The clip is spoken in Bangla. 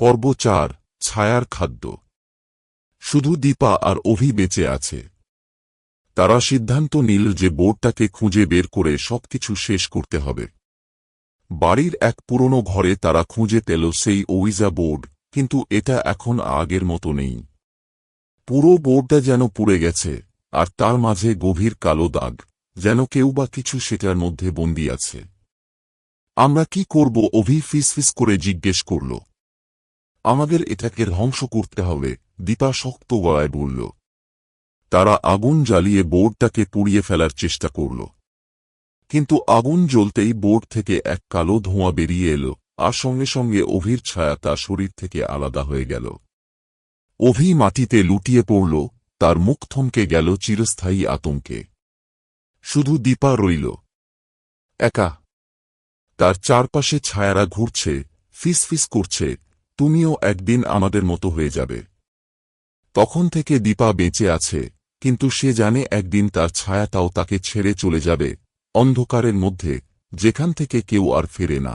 পর্ব চার, ছায়ার খাদ্য। শুধু দীপা আর অভি বেঁচে আছে। তারা সিদ্ধান্ত নিল যে বোর্ডটাকে খুঁজে বের করে সবকিছু শেষ করতে হবে। বাড়ির এক পুরনো ঘরে তারা খুঁজে পেল সেই ওইজা বোর্ড কিন্তু এটা এখন আগের মতো নেই। পুরো বোর্ডটা যেন পুড়ে গেছে, আর তার মাঝে গভীর কালো দাগ, যেন কেউ বা কিছু সেটার মধ্যে বন্দি আছে। আমরা কি করব? অভি ফিসফিস করে জিজ্ঞেস করল। আমাদের এটাকে ধ্বংস করতে হবে, দীপা শক্ত গলায় বলল। তারা আগুন জ্বালিয়ে বোর্ডটাকে পুড়িয়ে ফেলার চেষ্টা করল। কিন্তু আগুন জ্বলতেই বোর্ড থেকে এক কালো ধোঁয়া বেরিয়ে এলো, আর সঙ্গে সঙ্গে অভির ছায়া তার শরীর থেকে আলাদা হয়ে গেল। অভি মাটিতে লুটিয়ে পড়ল, তার মুখ থমকে গেল চিরস্থায়ী আতঙ্কে। শুধু দীপা রইল। একা। তার চারপাশে ছায়ারা ঘুরছে, ফিসফিস করছে তুমিও একদিন আমাদের মতো হয়ে যাবে। তখন থেকে দীপা বেঁচে আছে, কিন্তু সে জানে একদিন তার ছায়াটাও তাকে ছেড়ে চলে যাবে, অন্ধকারের মধ্যে, যেখান থেকে কেউ আর ফেরে না।